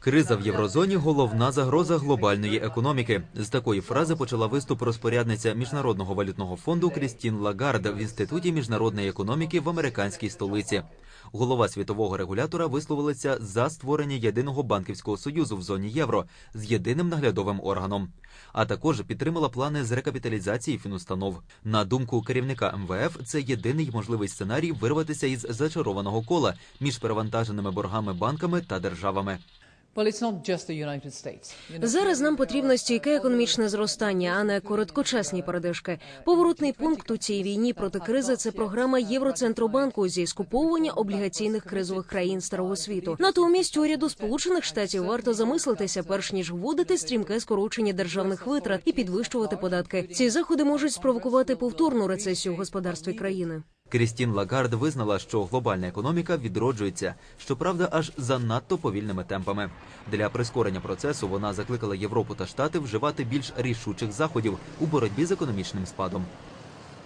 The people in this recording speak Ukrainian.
Криза в єврозоні головна загроза глобальної економіки. З такої фрази почала виступ розпорядниця міжнародного валютного фонду Крістін Лагард в інституті міжнародної економіки в американській столиці. Голова світового регулятора висловилася за створення єдиного банківського союзу в зоні євро з єдиним наглядовим органом. А також підтримала плани з рекапіталізації фінустанов. На думку керівника МВФ, це єдиний можливий сценарій вирватися із зачарованого кола між перевантаженими боргами банками та державами. Зараз нам потрібно стійке економічне зростання, а не короткочасні передишки. Поворотний пункт у цій війні проти кризи це програма Євроцентробанку зі скуповування облігаційних кризових країн старого світу. Натомість уряду Сполучених Штатів варто замислитися, перш ніж вводити стрімке скорочення державних витрат і підвищувати податки. Ці заходи можуть спровокувати повторну рецесію в господарстві країни. Крістін Лагард визнала, що глобальна економіка відроджується, щоправда, аж занадто повільними темпами. Для прискорення процесу вона закликала Європу та Штати вживати більш рішучих заходів у боротьбі з економічним спадом.